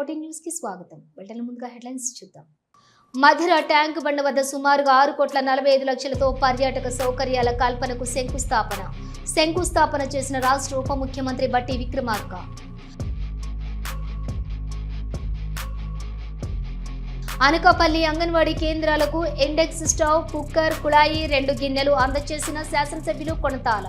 Fourteen న్యూస్కి స్వాగతం. వెంటనే ముందుగా హెడ్లైన్స్ చూద్దాం. మధుర ట్యాంక్ బండ వద్ద సుమారుగా ఆరు కోట్ల నలభై ఐదు లక్షలతో పర్యాటక సౌకర్యాల కల్పనకు శంకుస్థాపన. శంకుస్థాపన చేసిన రాష్ట్ర ఉప ముఖ్యమంత్రి బట్టి విక్రమార్క. అనకాపల్లి అంగన్వాడీ కేంద్రాలకు ఇండెక్స్ స్టవ్ కుక్కర్ కుళాయి రెండు గిన్నెలు అందజేసిన శాసనసభ్యులు కొనతాల.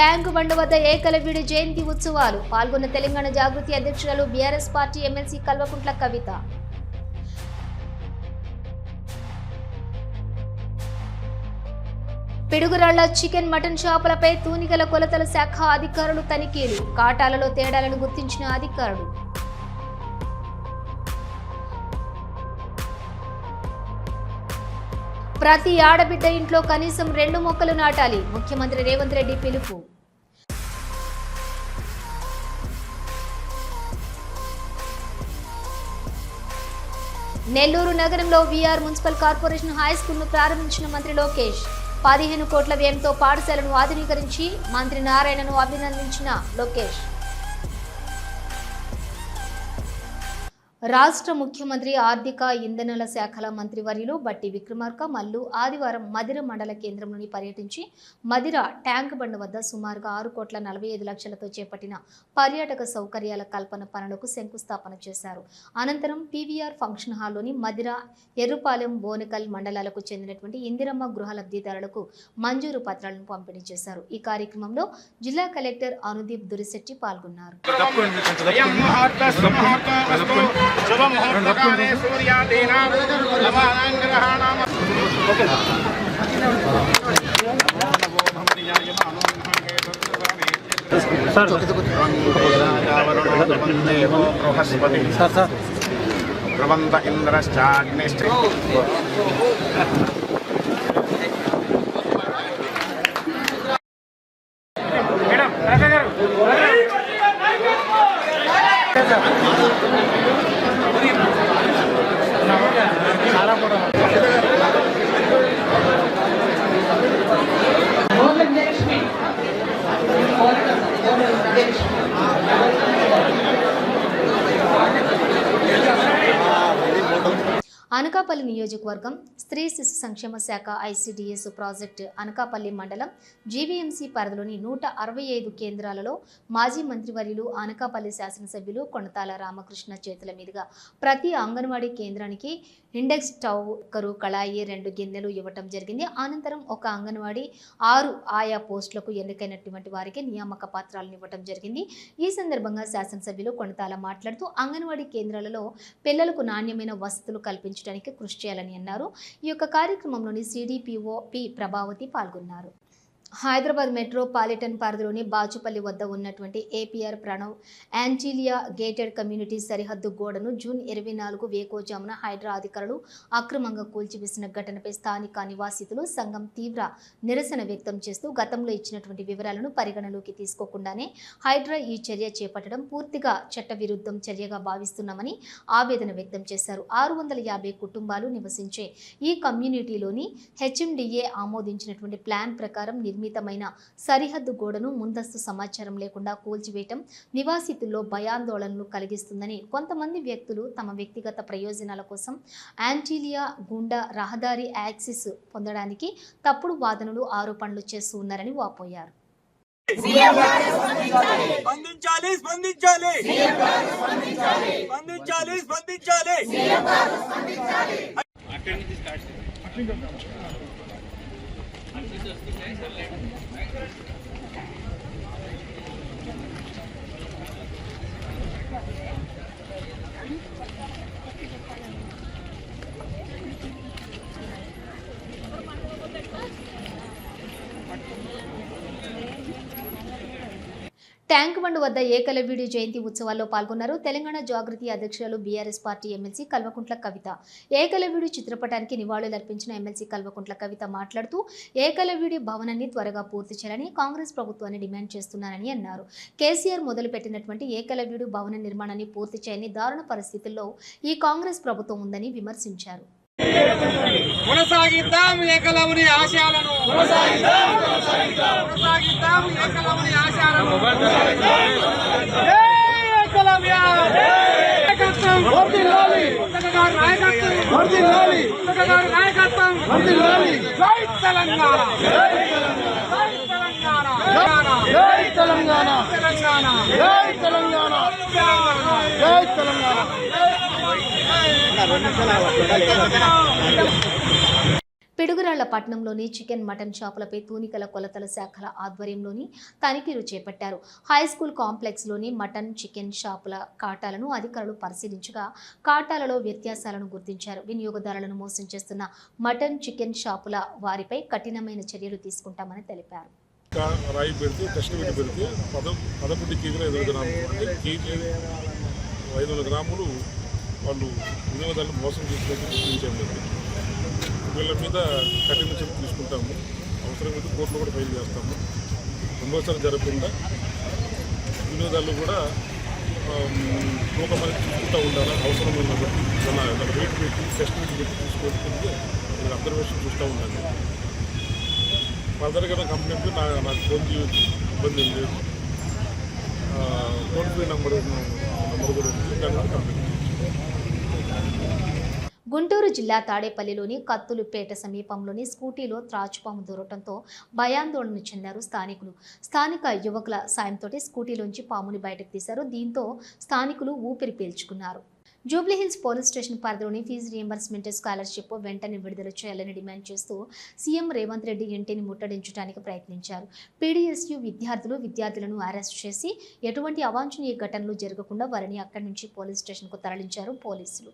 ట్యాంకు బండ వద్ద ఏకలవ్యుడి జయంతి ఉత్సవాలు. పాల్గొన్న తెలంగాణ జాగృతి అధ్యక్షురాలు BRS party MLC Kalvakuntla Kavitha. Piduguralla chicken mutton షాపులపై తూనికల కొలతల శాఖ అధికారులు తనిఖీలు. కాటాలలో తేడాలను గుర్తించిన అధికారులు ప్రతి ఆడబిడ్డ ఇంట్లో కనీసం రెండు మొక్కలు నాటాలి. ముఖ్యమంత్రి రేవంత్ రెడ్డి పిలుపు. నెల్లూరు నగరంలో వీఆర్ మున్సిపల్ కార్పొరేషన్ హై స్కూల్ను ప్రారంభించిన మంత్రి లోకేష్. పదిహేను కోట్ల వ్యయంతో పాఠశాలను ఆధునీకరించి మంత్రి నారాయణను అభినందించిన లోకేష్. రాష్ట్ర ముఖ్యమంత్రి ఆర్థిక ఇంధనాల శాఖల మంత్రివర్యులు బట్టి విక్రమార్క మల్లు ఆదివారం మదిర మండల కేంద్రంలోని పర్యటించి మదిర ట్యాంక్ బండ్ వద్ద సుమారుగా ఆరు కోట్ల నలభై ఐదు లక్షలతో చేపట్టిన పర్యాటక సౌకర్యాల కల్పన పనులకు శంకుస్థాపన చేశారు. అనంతరం పీవీఆర్ ఫంక్షన్ హాల్లోని మదిర ఎర్రుపాలెం బోనకల్ మండలాలకు చెందినటువంటి ఇందిరమ్మ గృహ లబ్ధిదారులకు మంజూరు పత్రాలను పంపిణీ చేశారు. ఈ కార్యక్రమంలో జిల్లా కలెక్టర్ అనుదీప్ దురిశెట్టి పాల్గొన్నారు. అయం ముహూర్త సుముహూర్తమస్తు శుభముహూర్తకాలే సూర్యాదీనాం నవానాం గ్రహాణాం బృహస్పతి ప్రబంధ ఇంద్రశ్చాగ్నిశ్చ మేడం రాజా గారు అనకాపల్లి నియోజకవర్గం స్త్రీ శిశు సంక్షేమ శాఖ ఐసిడిఎస్ ప్రాజెక్టు అనకాపల్లి మండలం జీవీఎంసీ పరిధిలోని నూట అరవై ఐదు కేంద్రాలలో మాజీ మంత్రివర్యులు అనకాపల్లి శాసనసభ్యులు కొణతాల రామకృష్ణ చేతుల మీదుగా ప్రతి అంగన్వాడీ కేంద్రానికి ఇండెక్స్ స్టవ్ ఒకరు కళాయి రెండు గిన్నెలు ఇవ్వటం జరిగింది. అనంతరం ఒక అంగన్వాడీ ఆరు ఆయా పోస్టులకు ఎన్నికైనటువంటి వారికి నియామక పత్రాలను ఇవ్వటం జరిగింది. ఈ సందర్భంగా శాసనసభ్యులు కొణతాల మాట్లాడుతూ అంగన్వాడీ కేంద్రాలలో పిల్లలకు నాణ్యమైన వసతులు కల్పించడానికి కృషి చేయాలని అన్నారు. ఈ యొక్క కార్యక్రమంలోని సిడిపిఓ పి ప్రభావతి పాల్గొన్నారు. హైదరాబాద్ మెట్రోపాలిటన్ పరిధిలోని బాచుపల్లి వద్ద ఉన్నటువంటి APR Pranav Antilia gated community సరిహద్దు గోడను జూన్ ఇరవై నాలుగు వేకోజామున హైడ్రా అధికారులు అక్రమంగా కూల్చివేసిన ఘటనపై స్థానిక నివాసితులు సంఘం తీవ్ర నిరసన వ్యక్తం చేస్తూ గతంలో ఇచ్చినటువంటి వివరాలను పరిగణలోకి తీసుకోకుండానే హైడ్రా ఈ చర్య చేపట్టడం పూర్తిగా చట్టవిరుద్ధం చర్యగా భావిస్తున్నామని ఆవేదన వ్యక్తం చేశారు. ఆరు వందల యాభై కుటుంబాలు నివసించే ఈ కమ్యూనిటీలోని హెచ్ఎండిఏ ఆమోదించినటువంటి ప్లాన్ ప్రకారం నిర్మితమైన సరిహద్దు గోడను ముందస్తు సమాచారం లేకుండా కూల్చివేయటం నివాసితుల్లో భయాందోళనలు కలిగిస్తుందని కొంతమంది వ్యక్తులు తమ వ్యక్తిగత ప్రయోజనాల కోసం యాంటీలియా గుండా రహదారి యాక్సిస్ పొందడానికి తప్పుడు వాదనలు ఆరోపణలు చేస్తూ ఉన్నారని వాపోయారు. స్పందించాలి. స్పందించాలి స్పందించాలి. స్పందించాలి. ట్యాంక్ బండ్ వద్ద ఏకలవ్యుడి జయంతి ఉత్సవాల్లో పాల్గొన్నారు. తెలంగాణ జాగృతి అధ్యక్షురాలు BRS party MLC Kalvakuntla Kavitha. ఏకలవ్యుడి చిత్రపటానికి నివాళులర్పించిన ఎమ్మెల్సీ కల్వకుంట్ల కవిత మాట్లాడుతూ ఏకలవ్యుడి భవనాన్ని త్వరగా పూర్తి చేయాలని కాంగ్రెస్ ప్రభుత్వాన్ని డిమాండ్ చేస్తున్నానని అన్నారు. కేసీఆర్ మొదలుపెట్టినటువంటి ఏకలవ్యుడు భవన నిర్మాణాన్ని పూర్తి చేయని దారుణ పరిస్థితుల్లో ఈ కాంగ్రెస్ ప్రభుత్వం ఉందని విమర్శించారు. కొనసాగిద్దాం ఏకలవుని ఆశయాలను. కొనసాగిద్దాం ఏకలవుని ఆశయాలను. జై ఏకలవ్య! నాయకత్వం! పుస్తకగారి నాయకత్వం! పుస్తకగారి నాయకత్వం! జై తెలంగాణ. జై తెలంగాణ. జై తెలంగాణ. తెలంగాణ. జై తెలంగాణ. జై తెలంగాణ. పిడుగురాళ్ళ పట్టణంలోని చికెన్ మటన్ షాపులపై తూనికల కొలతల శాఖల ఆధ్వర్యంలోని తనిఖీలు చేపట్టారు. హై స్కూల్ కాంప్లెక్స్లోని మటన్ చికెన్ షాపుల కాటాలను అధికారులు పరిశీలించగా కాటాలలో వ్యత్యాసాలను గుర్తించారు. వినియోగదారులను మోసం చేస్తున్న మటన్ చికెన్ షాపుల వారిపై కఠినమైన చర్యలు తీసుకుంటామని తెలిపారు. రాయి పెడితే పెడితే పదకొండు ఐదు వందల గ్రాములు వాళ్ళు వినియోగదారులు మోసం చేసినట్టు గుర్తించాము వీళ్ళ మీద కఠిన చర్య తీసుకుంటాము. అవసరమైతే కోర్టులో కూడా ఫైల్ చేస్తాము. రెండోసారి జరగకుండా వినియోగదారులు కూడా ఆమ్, అనేది చూసుకుంటూ ఉండాలి? అవసరం ఉన్న బట్టి మన వెయిట్ పెట్టి టెస్ట్ పెట్టి తీసుకుంటే అబ్జర్వేషన్ చూస్తూ ఉండాలి. ఫర్దర్గా కంప్లైంట్ నా నాకు ఫోన్ చేయొచ్చు. ఇబ్బంది ఏం లేదు. టోల్ నెంబర్ నెంబర్ కూడా ఉంది. దాని కంప్లైంట్. గుంటూరు జిల్లా తాడేపల్లిలోని కత్తులుపేట సమీపంలోని స్కూటీలో త్రాచుపాము దూరటంతో భయాందోళన చెందారు స్థానికులు. స్థానిక యువకుల సాయంతో స్కూటీలోంచి పాముని బయటకు తీశారు. దీంతో స్థానికులు ఊపిరి పీల్చుకున్నారు. జూబ్లీహిల్స్ పోలీస్ స్టేషన్ పరిధిలోని ఫీజు రియంబర్స్మెంట్ స్కాలర్షిప్ వెంటనే విడుదల చేయాలని డిమాండ్ చేస్తూ సీఎం రేవంత్ రెడ్డి ఇంటిని ముట్టడించడానికి ప్రయత్నించారు పీడీఎస్యు విద్యార్థులు విద్యార్థులను అరెస్ట్ చేసి ఎటువంటి అవాంఛనీయ ఘటనలు జరగకుండా వారిని అక్కడి నుంచి పోలీస్ స్టేషన్కు తరలించారు పోలీసులు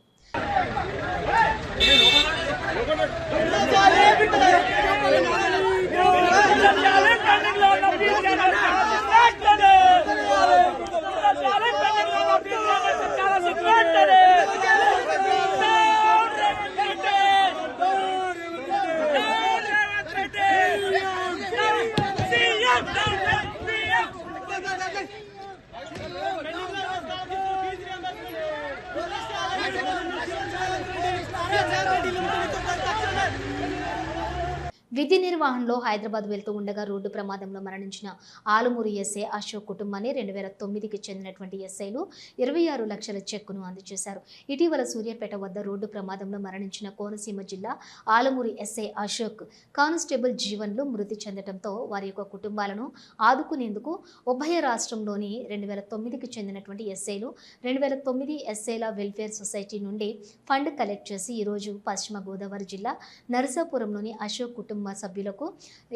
విధి నిర్వహణలో హైదరాబాద్ వెళ్తూ ఉండగా రోడ్డు ప్రమాదంలో మరణించిన ఆలుమూరు ఎస్ఐ అశోక్ కుటుంబాన్ని రెండు వేల తొమ్మిదికి చెందినటువంటి ఎస్ఐలు ఇరవై ఆరు లక్షల చెక్కును అందజేశారు. ఇటీవల సూర్యాపేట వద్ద రోడ్డు ప్రమాదంలో మరణించిన కోనసీమ జిల్లా ఆలమూరి ఎస్ఐ అశోక్ కానిస్టేబుల్ జీవన్లు మృతి చెందడంతో వారి యొక్క కుటుంబాలను ఆదుకునేందుకు ఉభయ రాష్ట్రంలోని రెండు వేల తొమ్మిదికి చెందినటువంటి ఎస్ఐలు రెండు వేల తొమ్మిది ఎస్ఐల వెల్ఫేర్ సొసైటీ నుండి ఫండ్ కలెక్ట్ చేసి ఈరోజు పశ్చిమ గోదావరి జిల్లా నరసాపురంలోని అశోక్ కుటుంబ సభ్యులకు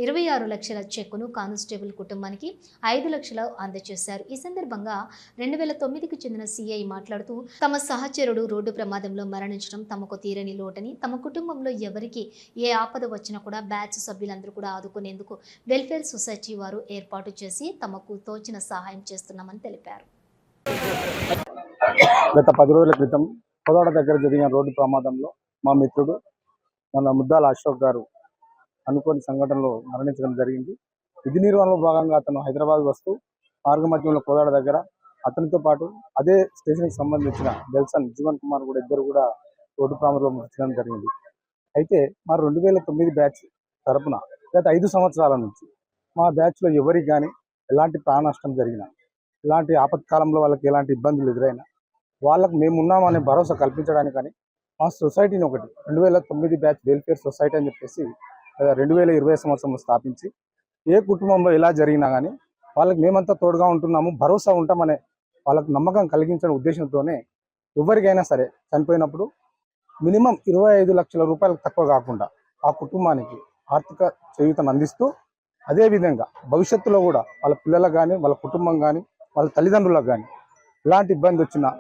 ఇరవై ఆరు లక్షల చెక్కును కానిస్టేబుల్ కుటుంబానికి ఐదు లక్షలు అందజేశారు. ఈ సందర్భంగా రెండు వేల తొమ్మిదికి చెందిన సిఐ మాట్లాడుతూ తమ సహచరుడు రోడ్డు ప్రమాదంలో మరణించడం తమకు తీరని లోటని తమ కుటుంబంలో ఎవరికి ఏ ఆపద వచ్చినా కూడా బ్యాచ్ సభ్యులందరూ కూడా ఆదుకునేందుకు వెల్ఫేర్ సొసైటీ వారు ఏర్పాటు చేసి తమకు తోచిన సహాయం చేస్తున్నామని తెలిపారు. గత పది రోజుల క్రితం కోదాడ దగ్గర జరిగిన రోడ్డు ప్రమాదంలో మా మిత్రుడు మన ముద్దాల అశోక్ గారు అనుకోని సంఘటనలో మరణించడం జరిగింది. విధి నిర్వహణలో భాగంగా అతను హైదరాబాద్ వస్తూ మార్గమధ్యంలో కోదాడ దగ్గర అతనితో పాటు అదే స్టేషన్కి సంబంధించిన బెల్సన్ జీవన్ కుమార్ కూడా ఇద్దరు కూడా రోడ్డు ప్రాంతంలో మృతి జరిగింది. అయితే మా రెండు వేల తొమ్మిది బ్యాచ్ తరపున గత ఐదు సంవత్సరాల నుంచి మా బ్యాచ్లో ఎవరికి కానీ ఎలాంటి ప్రాణ నష్టం జరిగినా ఎలాంటి ఆపత్కాలంలో వాళ్ళకి ఎలాంటి ఇబ్బందులు ఎదురైనా వాళ్ళకు మేమున్నామనే భరోసా కల్పించడానికని కానీ మా సొసైటీని ఒకటి రెండు వేల తొమ్మిది బ్యాచ్ వెల్ఫేర్ సొసైటీ అని చెప్పేసి రెండు వేల ఇరవై సంవత్సరంలో స్థాపించి ఏ కుటుంబంలో ఎలా జరిగినా కానీ వాళ్ళకి మేమంతా తోడుగా ఉంటున్నాము భరోసా ఉంటామనే వాళ్ళకు నమ్మకం కలిగించిన ఉద్దేశంతోనే ఎవరికైనా సరే చనిపోయినప్పుడు మినిమం ఇరవై ఐదు లక్షల రూపాయలకు తక్కువ కాకుండా ఆ కుటుంబానికి ఆర్థిక చేయుతను అందిస్తూ అదేవిధంగా భవిష్యత్తులో కూడా వాళ్ళ పిల్లలకు కానీ వాళ్ళ కుటుంబం కానీ వాళ్ళ తల్లిదండ్రులకు కానీ ఎలాంటి ఇబ్బంది వచ్చినా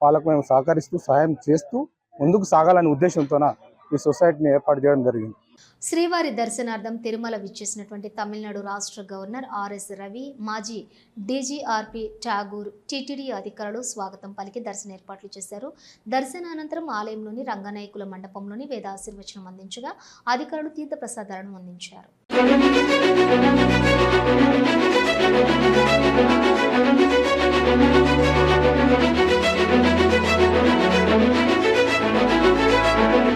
వాళ్ళకు మేము సహకరిస్తూ సహాయం చేస్తూ ముందుకు సాగాలనే ఉద్దేశంతోన ఈ సొసైటీని ఏర్పాటు చేయడం జరిగింది శ్రీవారి దర్శనార్థం తిరుమల విచ్చేసినటువంటి తమిళనాడు రాష్ట్ర గవర్నర్ ఆర్ఎస్ రవి మాజీ డీజీఆర్పి ఠాగూర్ టీటీడీ అధికారులు స్వాగతం పలికి దర్శన ఏర్పాట్లు చేశారు దర్శనానంతరం ఆలయంలోని రంగనాయకుల మండపంలోని వేదాశీర్వచనం అందించగా అధికారులు తీర్థ ప్రసాదాలను అందించారు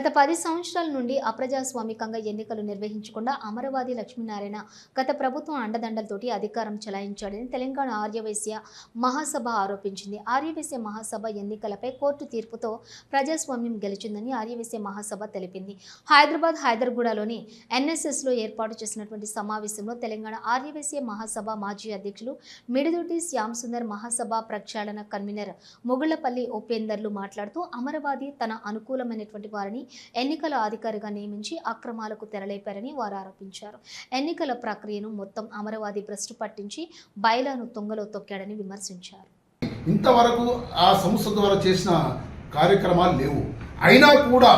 గత పది సంవత్సరాల నుండి అప్రజాస్వామికంగా ఎన్నికలు నిర్వహించకుండా అమరవాది లక్ష్మీనారాయణ గత ప్రభుత్వం అండదండలతోటి అధికారం చెలాయించాడని తెలంగాణ ఆర్యవైశ్య మహాసభ ఆరోపించింది. ఆర్యవైశ్య మహాసభ ఎన్నికలపై కోర్టు తీర్పుతో ప్రజాస్వామ్యం గెలిచిందని ఆర్యవైశ్య మహాసభ తెలిపింది. హైదరాబాద్ హైదర్గూడలోని ఎన్ఎస్ఎస్లో ఏర్పాటు చేసినటువంటి సమావేశంలో తెలంగాణ ఆర్యవైశ్య మహాసభ మాజీ అధ్యక్షులు మిడిదొడ్డి శ్యామ్ సుందర్ మహాసభ ప్రక్షాళన కన్వీనర్ ముగుళ్ళపల్లి ఉపేందర్లు మాట్లాడుతూ అమరవాది తన అనుకూలమైనటువంటి వారిని ఎన్నికల అధికారిగా నియమించి అక్రమాలకు తెరలేపారని వారు ఆరోపించారు. ఎన్నికల ప్రక్రియను మొత్తం అమరవాది భ్రష్టు పట్టించి బయలాను తొంగలో తొక్కాడని విమర్శించారు. ఇంతవరకు ఆ సంస్థ ద్వారా చేసిన కార్యక్రమాలు లేవు. అయినా కూడా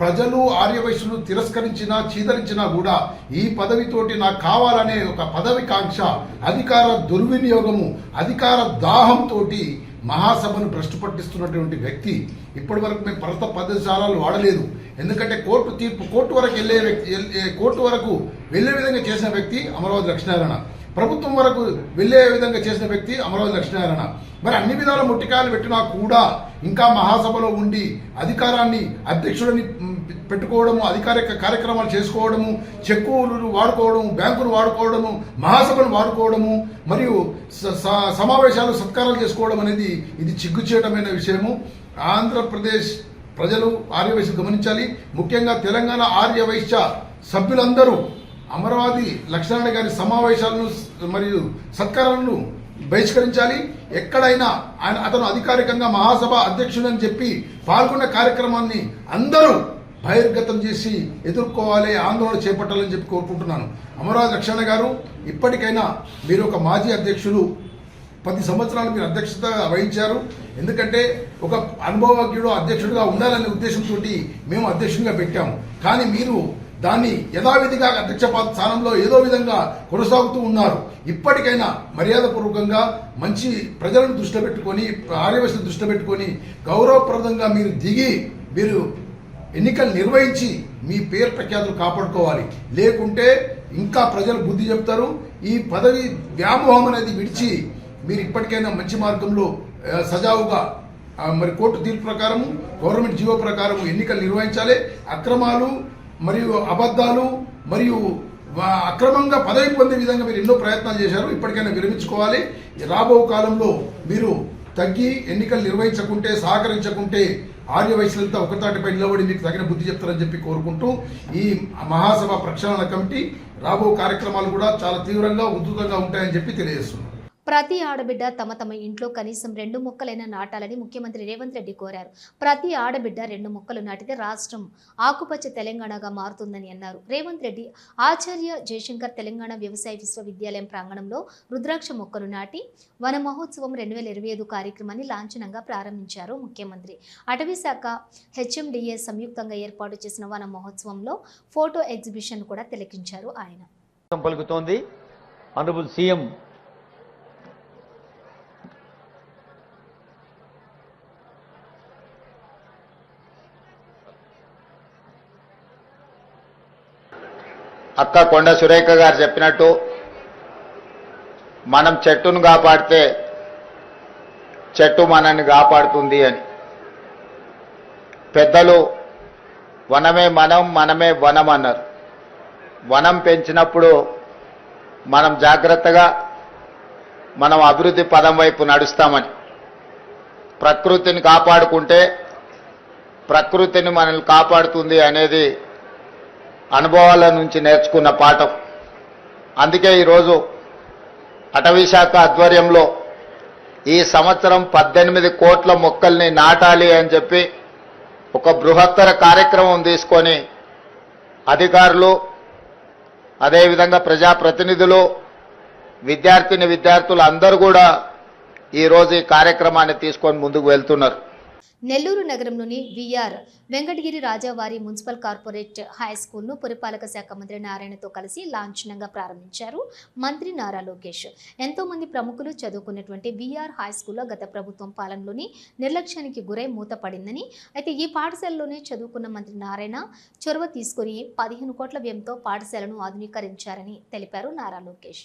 ప్రజలు ఆర్యవైశ్యులు తిరస్కరించినా చీదరించినా కూడా ఈ పదవితోటి నాకు కావాలనే ఒక పదవి కాంక్ష అధికార దుర్వినియోగము అధికార దాహంతో మహాసభను భ్రష్టు పట్టిస్తున్నటువంటి వ్యక్తి ఇప్పటి వరకు మేము పరత పదజాలాలు వాడలేదు. ఎందుకంటే కోర్టు తీర్పు కోర్టు వరకు వెళ్ళే వ్యక్తి కోర్టు వరకు వెళ్ళే విధంగా చేసిన వ్యక్తి అమరావతి లక్ష్మీనారాయణ. ప్రభుత్వం వరకు వెళ్ళే విధంగా చేసిన వ్యక్తి అమరావతి లక్ష్మీనారాయణ. మరి అన్ని విధాల ముట్టికాయలు పెట్టినా కూడా ఇంకా మహాసభలో ఉండి అధికారాన్ని అధ్యక్షుడిని పెట్టుకోవడము అధికారిక కార్యక్రమాలు చేసుకోవడము చెక్కులు వాడుకోవడము బ్యాంకులు వాడుకోవడము మహాసభను వాడుకోవడము మరియు స- స- సమావేశాలు సత్కారాలు చేసుకోవడం అనేది ఇది చిగ్గుచేటమైన విషయము. ఆంధ్రప్రదేశ్ ప్రజలు ఆర్యవైశ్య గమనించాలి. ముఖ్యంగా తెలంగాణ ఆర్యవైశ్య సభ్యులందరూ అమరావతి లక్ష్మణ గారి సమావేశాలను మరియు సత్కారాలను బహిష్కరించాలి. ఎక్కడైనా ఆయన అతను అధికారికంగా మహాసభ అధ్యక్షుడని చెప్పి పాల్గొన్న కార్యక్రమాన్ని అందరూ బహిర్గతం చేసి ఎదుర్కోవాలి ఆందోళన చేపట్టాలని చెప్పి కోరుకుంటున్నాను. అమరావతి లక్ష్మణ గారు ఇప్పటికైనా మీరు ఒక మాజీ అధ్యక్షులు పది సంవత్సరాలు మీరు అధ్యక్షత వహించారు. ఎందుకంటే ఒక అనుభవజ్ఞుడు అధ్యక్షుడిగా ఉండాలనే ఉద్దేశంతో మేము అధ్యక్షుడిగా పెట్టాము. కానీ మీరు దాన్ని యథావిధిగా అధ్యక్ష పద స్థానంలో ఏదో విధంగా కొనసాగుతూ ఉన్నారు. ఇప్పటికైనా మర్యాదపూర్వకంగా మంచి ప్రజలను దృష్టిలో పెట్టుకొని ఆర్యవస్థను దృష్టిలో పెట్టుకొని గౌరవప్రదంగా మీరు దిగి మీరు ఎన్నికలు నిర్వహించి మీ పేరు ప్రఖ్యాతులు కాపాడుకోవాలి. లేకుంటే ఇంకా ప్రజలు బుద్ధి చెప్తారు. ఈ పదవి వ్యామోహం అనేది విడిచి మీరు ఇప్పటికైనా మంచి మార్గంలో సజావుగా మరి కోర్టు తీర్పు ప్రకారము గవర్నమెంట్ జీవో ప్రకారం ఎన్నికలు నిర్వహించాలి. అక్రమాలు మరియు అబద్ధాలు మరియు అక్రమంగా పదవి పొందే విధంగా మీరు ఎన్నో ప్రయత్నాలు చేశారు. ఇప్పటికైనా విరమించుకోవాలి. రాబో కాలంలో మీరు తగ్గి ఎన్నికలు నిర్వహించకుంటే సహకరించకుంటే ఆర్య వయసులంతా ఒకతాటిపై నిలబడి మీకు తగిన బుద్ధి చెప్తారని చెప్పి కోరుకుంటూ ఈ మహాసభ ప్రక్షాళన కమిటీ రాబో కార్యక్రమాలు కూడా చాలా తీవ్రంగా ఉధృతంగా ఉంటాయని చెప్పి తెలియజేస్తున్నాం. ప్రతి ఆడబిడ్డ తమ తమ ఇంట్లో కనీసం రెండు మొక్కలైనా నాటాలని ముఖ్యమంత్రి రేవంత్ రెడ్డి కోరారు. ప్రతి ఆడబిడ్డ రెండు మొక్కలు నాటితే రాష్ట్రం ఆకుపచ్చ తెలంగాణగా మారుతుందని అన్నారు. రేవంత్ రెడ్డి ఆచార్య జయశంకర్ తెలంగాణ వ్యవసాయ విశ్వవిద్యాలయం ప్రాంగణంలో రుద్రాక్ష మొక్కలు నాటి వన మహోత్సవం రెండు వేల ఇరవై ఐదు కార్యక్రమాన్ని లాంఛనంగా ప్రారంభించారు ముఖ్యమంత్రి. అటవీ శాఖ హెచ్ఎండిఏ సంయుక్తంగా ఏర్పాటు చేసిన వన మహోత్సవంలో ఫోటో ఎగ్జిబిషన్ కూడా తిలకించారు ఆయన. పలుకుతోంది. ఆనరబుల్ సీఎం అక్క కొండ సురేఖ గారు చెప్పినట్టు మనం చెట్టును కాపాడితే చెట్టు మనల్ని కాపాడుతుంది అని. పెద్దలు వనమే మనం మనమే వనం అన్నారు. వనం పెంచినప్పుడు మనం జాగ్రత్తగా మనం అభివృద్ధి పదం వైపు నడుస్తామని. ప్రకృతిని కాపాడుకుంటే ప్రకృతిని మనల్ని కాపాడుతుంది అనేది అనుభవాల నుంచి నేర్చుకున్న పాఠం. అందుకే ఈరోజు అటవీశాఖ ఆధ్వర్యంలో ఈ సంవత్సరం పద్దెనిమిది కోట్ల మొక్కల్ని నాటాలి అని చెప్పి ఒక బృహత్తర కార్యక్రమం తీసుకొని అధికారులు అదేవిధంగా ప్రజాప్రతినిధులు విద్యార్థిని విద్యార్థులు అందరూ కూడా ఈరోజు ఈ కార్యక్రమాన్ని తీసుకొని ముందుకు వెళ్తున్నారు. నెల్లూరు నగరంలోని విఆర్ వెంకటగిరి రాజావారి మున్సిపల్ కార్పొరేట్ హై స్కూల్ను పురపాలక శాఖ మంత్రి నారాయణతో కలిసి లాంఛనంగా ప్రారంభించారు మంత్రి నారా లోకేష్. ఎంతో మంది ప్రముఖులు చదువుకున్నటువంటి విఆర్ హై స్కూల్లో గత ప్రభుత్వం పాలనలోని నిర్లక్ష్యానికి గురై మూతపడిందని అయితే ఈ పాఠశాలలోనే చదువుకున్న మంత్రి నారాయణ చొరవ తీసుకుని పదిహేను కోట్ల వ్యయంతో పాఠశాలను ఆధునీకరించారని తెలిపారు నారా లోకేష్.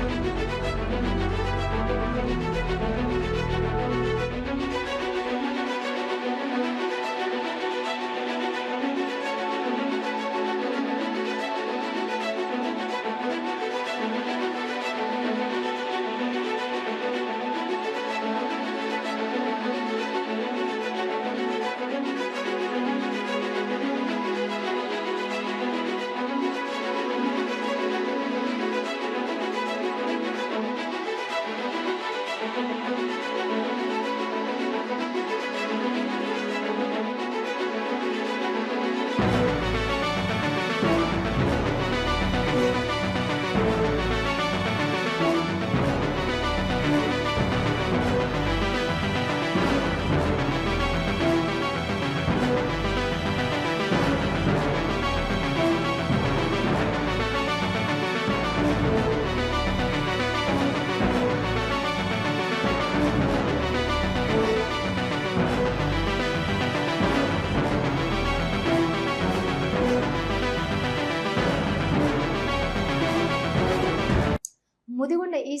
Thank you.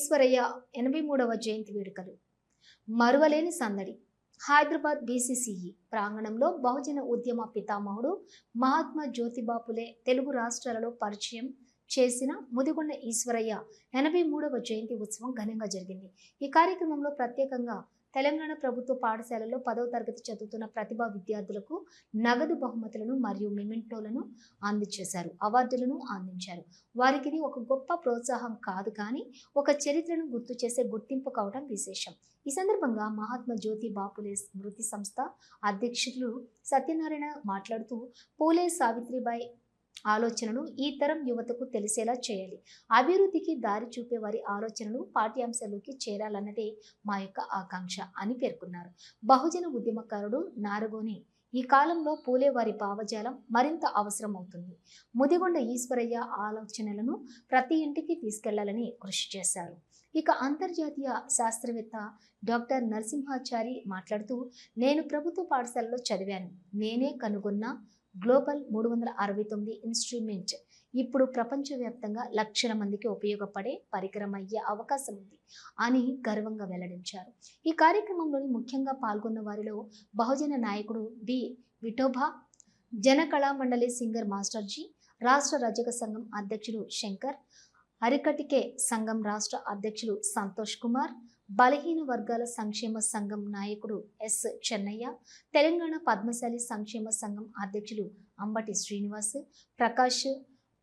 ఈశ్వరయ్య ఎనభై మూడవ జయంతి వేడుకలు. మరువలేని సందడి. హైదరాబాద్ బీసీసీఈ ప్రాంగణంలో బహుజన ఉద్యమ పితామహుడు మహాత్మా జ్యోతిబాపులే తెలుగు రాష్ట్రాలలో పరిచయం చేసిన ముదిగొండ ఈశ్వరయ్య ఎనభై మూడవ జయంతి ఉత్సవం ఘనంగా జరిగింది. ఈ కార్యక్రమంలో ప్రత్యేకంగా తెలంగాణ ప్రభుత్వ పాఠశాలలో పదవ తరగతి చదువుతున్న ప్రతిభా విద్యార్థులకు నగదు బహుమతులను మరియు మిమెంటోలను అందించేశారు. అవార్డులను అందించారు. వారికి ఇది ఒక గొప్ప ప్రోత్సాహం కాదు కానీ ఒక చరిత్రను గుర్తు చేసే గుర్తింపు కావడం విశేషం. ఈ సందర్భంగా మహాత్మా జ్యోతి బాపులే స్మృతి సంస్థ అధ్యక్షులు సత్యనారాయణ మాట్లాడుతూ పూలే సావిత్రిబాయి ఆలోచనను ఈ తరం యువతకు తెలిసేలా చేయాలి. అభివృద్ధికి దారి చూపే వారి ఆలోచనలు పాఠ్యాంశాల్లోకి చేరాలన్నదే మా యొక్క ఆకాంక్ష అని పేర్కొన్నారు. బహుజన ఉద్యమకారుడు నారగోని ఈ కాలంలో పూలే వారి భావజాలం మరింత అవసరం అవుతుంది ముదిగొండ ఈశ్వరయ్య ఆలోచనలను ప్రతి ఇంటికి తీసుకెళ్ళాలని కృషి చేశారు. ఇక అంతర్జాతీయ శాస్త్రవేత్త డాక్టర్ నరసింహాచారి మాట్లాడుతూ నేను ప్రభుత్వ పాఠశాలలో చదివాను. నేనే కనుగొన్న గ్లోబల్ మూడు వందల అరవై తొమ్మిది ఇన్స్ట్రుమెంట్. ఇప్పుడు ప్రపంచవ్యాప్తంగా లక్షల మందికి ఉపయోగపడే పరికరం అయ్యే అవకాశం ఉంది అని గర్వంగా వెల్లడించారు. ఈ కార్యక్రమంలోని ముఖ్యంగా పాల్గొన్న వారిలో బహుజన నాయకుడు బి విఠోబా జన కళామండలి సింగర్ మాస్టర్జీ రాష్ట్ర రజక సంఘం అధ్యక్షుడు శంకర్ అరికటికే సంఘం రాష్ట్ర అధ్యక్షులు సంతోష్ కుమార్ బలహీన వర్గాల సంక్షేమ సంఘం నాయకుడు ఎస్ చెన్నయ్య తెలంగాణ పద్మశాలి సంక్షేమ సంఘం అధ్యక్షులు అంబటి శ్రీనివాస్ ప్రకాష్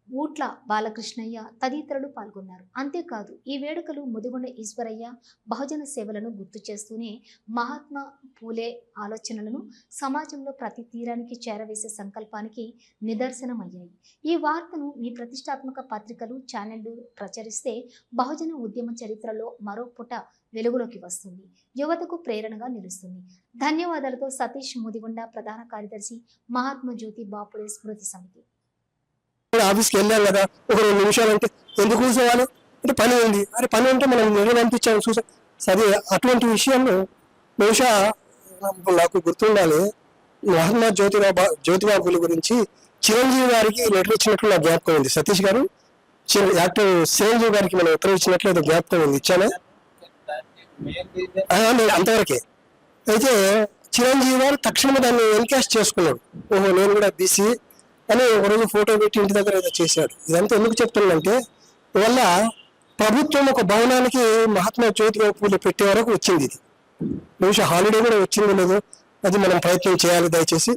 ఊట్ల బాలకృష్ణయ్య తదితరులు పాల్గొన్నారు. అంతేకాదు ఈ వేడుకలు ముదిగొండ ఈశ్వరయ్య బహుజన సేవలను గుర్తు చేస్తూనే మహాత్మా పూలే ఆలోచనలను సమాజంలో ప్రతి తీరానికి చేరవేసే సంకల్పానికి నిదర్శనమయ్యాయి. ఈ వార్తను మీ ప్రతిష్టాత్మక పత్రికలు ఛానళ్ళు ప్రచురిస్తే బహుజన ఉద్యమ చరిత్రలో మరో పుట వెలుగులోకి వస్తుంది. యువతకు ప్రేరణగా నిలుస్తుంది. ధన్యవాదాలతో సతీష్ ముదిగొండ ప్రధాన కార్యదర్శి మహాత్మా జ్యోతి బాపులే స్మృతి సమితి. ఆఫీస్కి వెళ్ళాను కదా ఒక రెండు నిమిషాలు అంటే ఎందుకు కూర్చోవాలి? అంటే పని ఉంది. అరే పని ఉంటే మనం నిర్ణయం పంపించాము చూసాం. సరే అటువంటి విషయాలు బహుశా నాకు గుర్తుండాలి మహాత్మా జ్యోతిరావు జ్యోతిబాబుల గురించి చిరంజీవి గారికి లెటర్ ఇచ్చినట్లు నాకు జ్ఞాపకం ఉంది. సతీష్ గారు యాక్టర్ చిరంజీవి గారికి మనం ఉత్తరం ఇచ్చినట్లు ఏదో జ్ఞాపకం ఉంది. ఇచ్చానే? అంతవరకే. అయితే చిరంజీవి గారు తక్షణమే దాన్ని ఎన్కాష్ చేసుకున్నాడు. ఓహో నేను కూడా బీసీ అని ఒకరోజు ఫోటో పెట్టి ఇంటి దగ్గర ఏదో చేశాడు. ఇదంతా ఎందుకు చెప్తున్నానంటే వల్ల ప్రభుత్వం ఒక భవనానికి మహాత్మా జ్యోతిరావు పూలు పెట్టే వరకు వచ్చింది ఇది. బహుశా హాలిడే కూడా వచ్చిందో లేదో అది మనం ప్రయత్నం చేయాలి దయచేసి.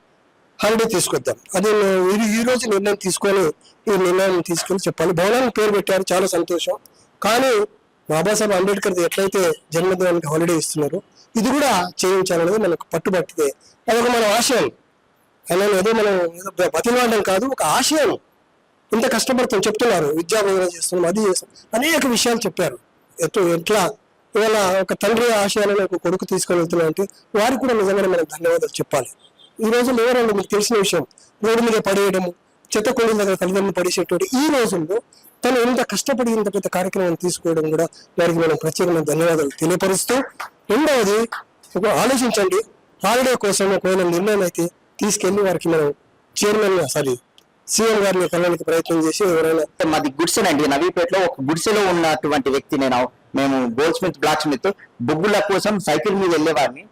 హాలిడే తీసుకొద్దాం. అది నేను ఈ- రోజు నిర్ణయం తీసుకొని ఈ నిర్ణయం తీసుకొని చెప్పాలి. భవనానికి పేరు పెట్టారు చాలా సంతోషం. కానీ బాబాసాహెబ్ అంబేద్కర్ది ఎట్లయితే జన్మదినానికి హాలిడే ఇస్తున్నారు ఇది కూడా చేయించాలనేది మనకు పట్టుబట్టితే అదొక మన ఆశయం. ఆయన ఏదో మనం ఏదో బతిలాడడం కాదు ఒక ఆశయం. ఇంత కష్టపడుతాం చెప్తున్నారు. విద్యా బోధన చేస్తున్నాం అది చేస్తాం అనేక విషయాలు చెప్పారు. ఎటు ఎట్లా? ఇవాళ ఒక తండ్రి ఆశయాలను ఒక కొడుకు తీసుకొని వెళ్తున్నా అంటే వారికి కూడా నిజంగానే మనం ధన్యవాదాలు చెప్పాలి. ఈ రోజుల్లో ఎవరైనా మీకు తెలిసిన విషయం. రోడ్డు మీద పడేయడము చెత్త కొండ దగ్గర తల్లిదండ్రులు పడేసేటువంటి ఈ రోజుల్లో తను ఎంత కష్టపడి ఇంత పెద్ద కార్యక్రమం తీసుకోవడం కూడా వారికి మనం ప్రత్యేకమైన ధన్యవాదాలు తెలియపరుస్తూ రెండవది ఒక ఆలోచించండి. హాలిడే కోసం ఒకవేళ నిర్ణయం అయితే తీసుకెళ్ళి వారికి మనం చైర్మన్ సారీ సీఎం గారిని కలవడానికి ప్రయత్నం చేసి ఎవరైనా మాది గుడిసెనండి నవీపేటలో ఒక గుడిసెలో ఉన్నటువంటి వ్యక్తి నేను. మేము గోల్డ్ స్మిత్ బ్లాక్ స్మిత్ బొగ్గుల కోసం సైకిల్ మీద వెళ్ళేవాడిని.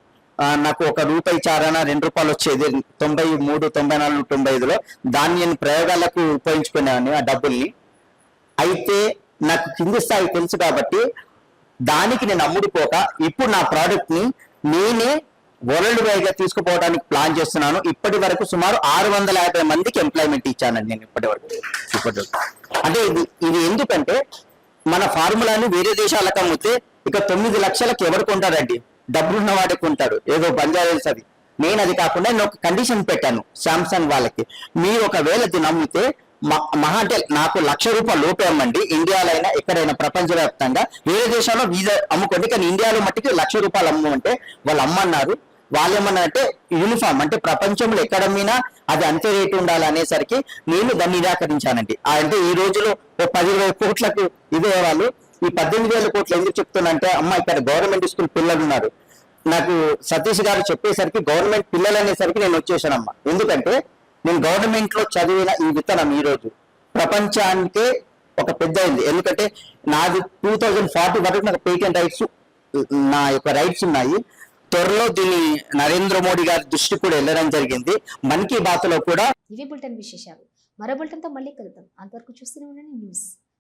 నాకు ఒక రూపాయి చారణ రెండు రూపాయలు వచ్చేది. తొంభై మూడు తొంభై నాలుగు తొంభై ఐదులో దాన్ని నేను ప్రయోగాలకు ఉపయోగించుకునేవాడిని ఆ డబ్బుల్ని. అయితే నాకు కింది స్థాయి తెలుసు కాబట్టి దానికి నేను అమ్ముడుపోక ఇప్పుడు నా ప్రోడక్ట్ని నేనే వరల్డ్ వైడ్గా తీసుకుపోవడానికి ప్లాన్ చేస్తున్నాను. ఇప్పటి వరకు సుమారు ఆరు వందల యాభై మందికి ఎంప్లాయ్మెంట్ ఇచ్చానండి నేను ఇప్పటి వరకు. ఇప్పటి వరకు. అంటే ఇది ఇది ఎందుకంటే మన ఫార్ములాని వేరే దేశాలకు అమ్మితే ఇక తొమ్మిది లక్షలకు ఎవరు కొంటారండి? డబ్బులున్న వాడికి కొంటాడు. ఏదో బంజారాల్స్ అది. నేను అది కాకుండా నేను ఒక కండిషన్ పెట్టాను. శాంసంగ్ వాళ్ళకి. మీరు ఒకవేళ దీన్ని అమ్మితే మహా అంటే నాకు లక్ష రూపాయలు లోపే అమ్మండి. ఇండియాలో అయినా ఎక్కడైనా ప్రపంచవ్యాప్తంగా వేరే దేశాల్లో వీజా అమ్ముకోండి కానీ ఇండియాలో మట్టికి లక్ష రూపాయలు అమ్మంటే వాళ్ళు అమ్మన్నారు. వాళ్ళు ఏమన్నా అంటే యూనిఫామ్ అంటే ప్రపంచంలో ఎక్కడమ్మినా అది అంతే రేటు ఉండాలి అనేసరికి నేను దాన్ని నిరాకరించానండి. ఆ అంటే ఈ రోజులో ఓ పది కోట్లకు ఇదే వాళ్ళు ఈ పద్దెనిమిది వేల కోట్లు ఎందుకు చెప్తున్నంటే అమ్మ ఇక్కడ గవర్నమెంట్ స్కూల్ పిల్లలు ఉన్నారు. నాకు సతీష్ గారు చెప్పేసరికి గవర్నమెంట్ పిల్లలు అనేసరికి నేను వచ్చేసానమ్మా. ఎందుకంటే నేను గవర్నమెంట్లో చదివిన ఈ విత్తనం ఈ రోజు ప్రపంచానికే ఒక పెద్ద అయింది ఎందుకంటే నాది టూ థౌజండ్ ఫార్టీ వరకు నాకు పేటెంట్ రైట్స్ నా యొక్క రైట్స్ ఉన్నాయి. త్వరలో దీన్ని నరేంద్ర మోడీ గారి దృష్టి కూడా వెళ్ళడం జరిగింది. మన్ కీ బాత్లో కూడా ఇవి బులెటిన్ విశేషాలు. మరో బులెటిన్తో మళ్ళీ కలుద్దాం. అంతవరకు చూస్తూనే ఉండండి. న్యూస్.